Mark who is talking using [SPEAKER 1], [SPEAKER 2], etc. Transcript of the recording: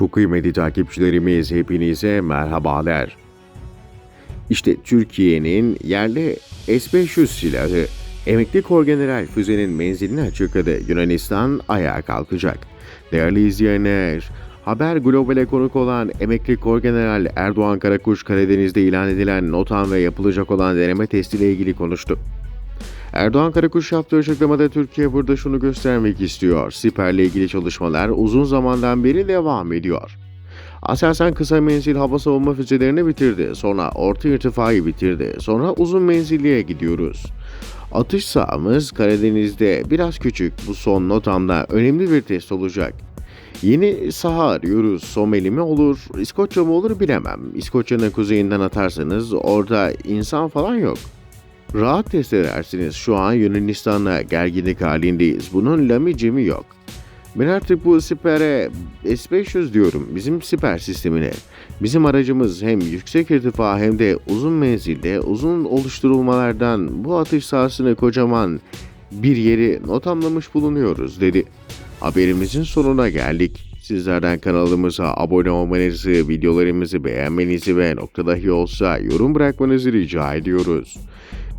[SPEAKER 1] Çok kıymetli takipçilerimiz hepinize merhabalar. İşte Türkiye'nin yerli S-500 silahı emekli Korgeneral füzenin menzilini açıkladı. Yunanistan ayağa kalkacak. Değerli izleyenler, Haber Global'e konuk olan emekli Korgeneral Erdoğan Karakuş Karadeniz'de ilan edilen NOTAM ve yapılacak olan deneme testiyle ilgili konuştu. Erdoğan Karakuş yaptığı açıklamada Türkiye burada şunu göstermek istiyor. Siper'le ilgili çalışmalar uzun zamandan beri devam ediyor. Aselsan kısa menzil hava savunma füzelerini bitirdi. Sonra orta irtifayı bitirdi. Sonra uzun menzilliye gidiyoruz. Atış sahamız Karadeniz'de biraz küçük. Bu son notamda önemli bir test olacak. Yeni saha arıyoruz. Somali mi olur, İskoçya mı olur bilemem. İskoçya'nın kuzeyinden atarsanız orada insan falan yok. Rahat test edersiniz. Şu an Yunanistan'la gerginlik halindeyiz. Bunun lamicimi yok. Ben artık bu sipere S-500 diyorum. Bizim siper sistemine. Bizim aracımız hem yüksek irtifa hem de uzun menzilde uzun oluşturulmalardan bu atış sahasını kocaman bir yeri notamlamış bulunuyoruz dedi. Haberimizin sonuna geldik. Sizlerden kanalımıza abone olmanızı, videolarımızı beğenmenizi ve nokta dahi olsa yorum bırakmanızı rica ediyoruz.